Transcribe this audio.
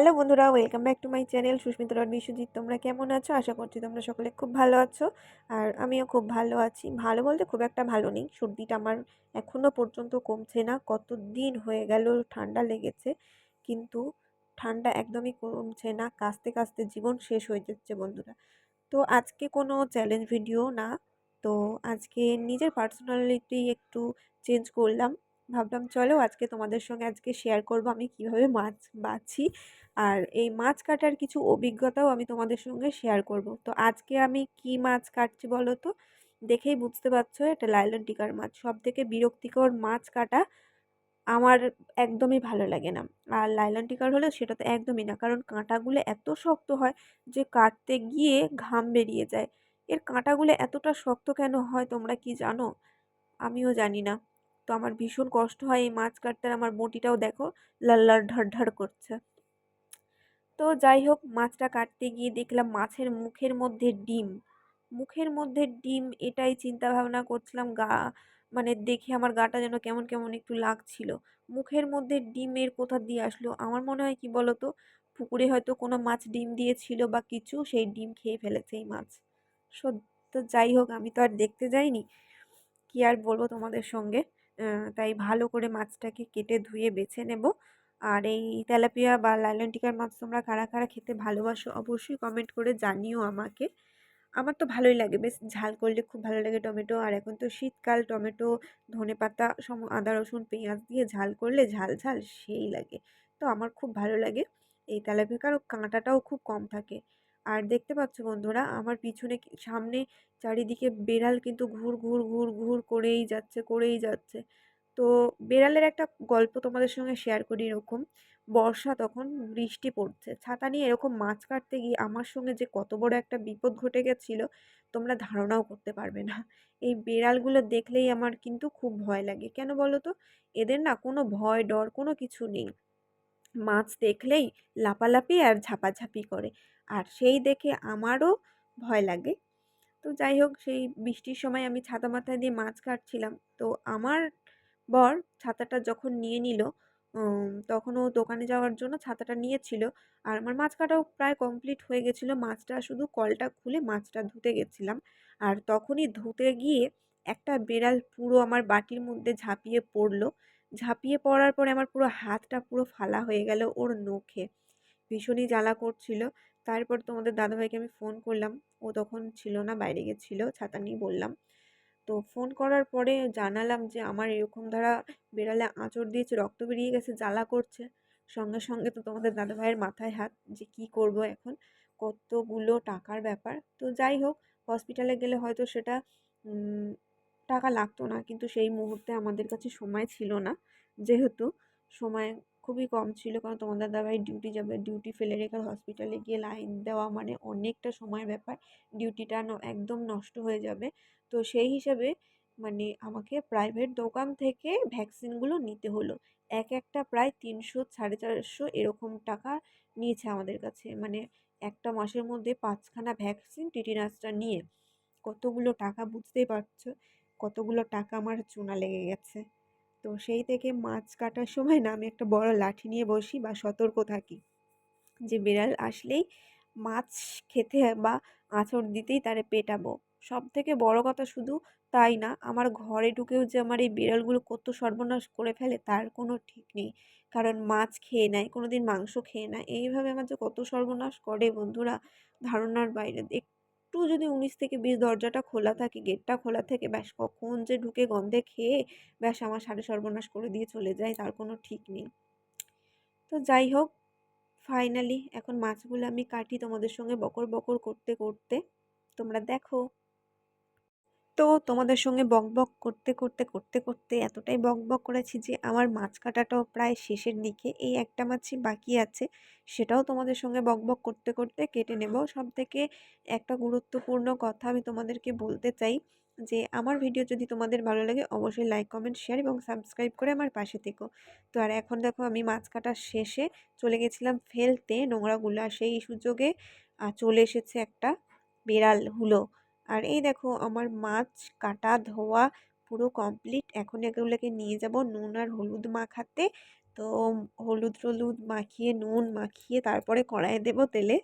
Hello বন্ধুরা, welcome back to my channel Susmita rod Biswajit তোমরা কেমন আছো? আশা করছি তোমরা সকলে খুব ভালো আছো। আর আমিও খুব ভালো আছি। ভালো বলতে খুব একটা ভালো নেই। সর্দিটা আমার এখনও পর্যন্ত কমছে না। কত দিন হয়ে গেল ঠান্ডা লেগেছে, কিন্তু ঠান্ডা একদমই কমছে না। কাস্তে কাস্তে জীবন শেষ হয়ে যাচ্ছে বন্ধুরা। তো আজকে কোনো চ্যালেঞ্জ ভিডিও না। তো আজকে নিজের পার্সোনালিটি একটু চেঞ্জ করলাম। ভাবলাম চলো আজকে তোমাদের সঙ্গে আজকে শেয়ার করব আমি কীভাবে মাছ বাছি। আর এই মাছ কাটার কিছু অভিজ্ঞতাও আমি তোমাদের সঙ্গে শেয়ার করব। তো আজকে আমি কি মাছ কাটছি বলো তো? দেখেই বুঝতে পারছ এটা লাইলন টিকার মাছ। সব থেকে বিরক্তিকর মাছ কাটা আমার একদমই ভালো লাগে না। আর লাইলন টিকার হলে সেটা তো একদমই না। কারণ কাঁটাগুলো এত শক্ত হয় যে কাটতে গিয়ে ঘাম বেরিয়ে যায়। এর কাঁটাগুলো এতটা শক্ত কেন হয় তোমরা কি জানো? আমিও জানি না। তো আমার ভীষণ কষ্ট হয় এই মাছ কাটতে আমার বটিটাও দেখো লাল লাল ঢাড় করছে। তো যাই হোক, মাছটা কাটতে গিয়ে দেখলাম মাছের মুখের মধ্যে ডিম। মুখের মধ্যে ডিম এটাই চিন্তা ভাবনা করছিলাম, গা মানে দেখে আমার গাটা যেন কেমন কেমন একটু লাগছিল। মুখের মধ্যে ডিমের কোথা দিয়ে আসলো? আমার মনে হয় কি বলতো, পুকুরে হয়তো কোনো মাছ ডিম দিয়েছিল বা কিছু, সেই ডিম খেয়ে ফেলেছে এই মাছ। সত্য, যাই হোক, আমি তো আর দেখতে যাইনি। কি আর বলব তোমাদের সঙ্গে? তাই ভালো করে মাছটাকে কেটে ধুয়ে বেছে নেব। আর এই তেলাপিয়া বা লাইলন টিকার মাছ তোমরা কারা কারা খেতে ভালোবাসো অবশ্যই কমেন্ট করে জানিও আমাকে। আমার তো ভালোই লাগে, বেশ ঝাল করলে খুব ভালো লাগে টমেটো। আর এখন তো শীতকাল, টমেটো, ধনে পাতা, সম, আদা, রসুন, পেঁয়াজ দিয়ে ঝাল করলে ঝাল ঝাল সেই লাগে। তো আমার খুব ভালো লাগে, এই তেলাপিয়ার কাঁটাটাও খুব কম থাকে। আর দেখতে পাচ্ছ বন্ধুরা, আমার পিছনে সামনে চারিদিকে বেড়াল কিন্তু ঘুর ঘুর ঘুর ঘুর করেই যাচ্ছে করেই যাচ্ছে। তো বেড়ালের একটা গল্প তোমাদের সঙ্গে শেয়ার করি এরকম। বর্ষা তখন বৃষ্টি পড়ছে। ছাতা নিয়ে এরকম মাছ কাটতে গিয়ে আমার সঙ্গে যে কত বড় একটা বিপদ ঘটে গেছিল, তোমরা ধারণাও করতে পারবে না। এই বেড়ালগুলো দেখলেই আমার কিন্তু খুব ভয় লাগে। কেন বলো তো এদের না কোনো ভয়, ডর কোনো কিছু নেই। মাছ দেখলেই লাপালাপি আর ঝাপাঝাপি করে। আর সেই দেখে আমারও ভয় লাগে। তো যাই হোক, সেই বৃষ্টির সময় আমি ছাতা মাথায় দিয়ে মাছ কাটছিলাম। তো আমার বর ছাতাটা যখন নিয়ে নিল তখন ও দোকানে যাওয়ার জন্য ছাতাটা নিয়েছিল। আর আমার মাছ কাটাও প্রায় কমপ্লিট হয়ে গেছিল। মাছটা শুধু কলটা খুলে মাছটা ধুতে গেছিলাম। আর তখনই ধুতে গিয়ে একটা বেড়াল পুরো আমার বাটির মধ্যে ঝাঁপিয়ে পড়ল। ঝাঁপিয়ে পড়ার পরে আমার পুরো হাতটা পুরো ফালা হয়ে গেল ওর নখে। ভীষণই জ্বালা করছিল। তারপর তোমাদের দাদাভাইকে আমি ফোন করলাম। ও তখন ছিল না, বাইরে গেছিল। ছাতা নিয়ে বললাম তো ফোন করার পরে জানালাম যে, আমার এরকম ধারা বেড়ালে আঁচড় দিয়েছে, রক্ত বেরিয়ে গেছে, জ্বালা করছে। সঙ্গে সঙ্গে তো তোমাদের দাদাভাইয়ের মাথায় হাত যে, কি করব এখন? কতগুলো টাকার ব্যাপার? তো যাই হোক, হসপিটালে গেলে হয়তো সেটা টাকা লাগতো না। কিন্তু সেই মুহূর্তে আমাদের কাছে সময় ছিল না। যেহেতু সময় খুবই কম ছিল। কারণ তোমাদের দাদাভাই ডিউটি যাবে ডিউটি ফেলে রেখে হসপিটালে গিয়ে লাইন দেওয়া মানে অনেকটা সময়ের ব্যাপার। ডিউটিটা একদম নষ্ট হয়ে যাবে। তো সেই হিসাবে মানে আমাকে প্রাইভেট দোকান থেকে ভ্যাকসিনগুলো নিতে হলো। এক একটা প্রায় তিনশো, সাড়ে চারশো এরকম টাকা নিয়েছে আমাদের কাছে। মানে একটা মাসের মধ্যে পাঁচখানা ভ্যাকসিন টিটিনাসটা নিয়ে। কতগুলো টাকা বুঝতেই পারছ? কতগুলো টাকা আমার চুনা লেগে গেছে। তো সেই থেকে মাছ কাটার সময় না আমি একটা বড় লাঠি নিয়ে বসি বা সতর্ক থাকি। যে বিড়াল আসলেই মাছ খেতে বা আঁচড় দিতেই তারে পেটাবো। সব থেকে বড় কথা শুধু তাই না, আমার ঘরে ঢুকেও যে আমার এই বিড়ালগুলো কত সর্বনাশ করে ফেলে তার কোনো ঠিক নেই। কারণ মাছ খেয়ে নেয় কোনো দিন মাংস খেয়ে নেয়। এইভাবে আমার যে কত সর্বনাশ করে বন্ধুরা, ধারণার বাইরে। যদি উনিশ থেকে বিশ দরজাটা খোলা থাকে, গেটটা খোলা থেকে, ব্যাস কখন যে ঢুকে গন্ধে খেয়ে ব্যাস আমার সাড়ে সর্বনাশ করে দিয়ে চলে যায়, তার কোনো ঠিক নেই। তো যাই হোক ফাইনালি এখন মাছগুলো আমি কাটি তোমাদের সঙ্গে বকর বকর করতে করতে তোমরা দেখো। তো তোমাদের সঙ্গে বক বক করতে করতে করতে করতে এতটাই বক বক করেছি যে আমার মাছ কাটাটাও প্রায় শেষের দিকে। এই একটা মাছই বাকি আছে, সেটাও তোমাদের সঙ্গে বক বক করতে করতে কেটে নেব। সব থেকে একটা গুরুত্বপূর্ণ কথা আমি তোমাদেরকে বলতে চাই যে আমার ভিডিও যদি তোমাদের ভালো লাগে অবশ্যই লাইক, কমেন্ট, শেয়ার এবং সাবস্ক্রাইব করে আমার পাশে থেকো। তো আর এখন দেখো আমি মাছ কাটার শেষে চলে গেছিলাম ফেলতে নোংরাগুলো, আর সেই সুযোগে চলে এসেছে একটা বেড়াল, হুলো। আর এই দেখো আমার মাছ কাটা, ধোয়া পুরো কমপ্লিট এখন এগুলোকে নিয়ে যাব নুন আর হলুদ মাখাতে। তো হলুদ টলুদ মাখিয়ে, নুন মাখিয়ে তারপরে কড়াইয়ে দেবো তেলে।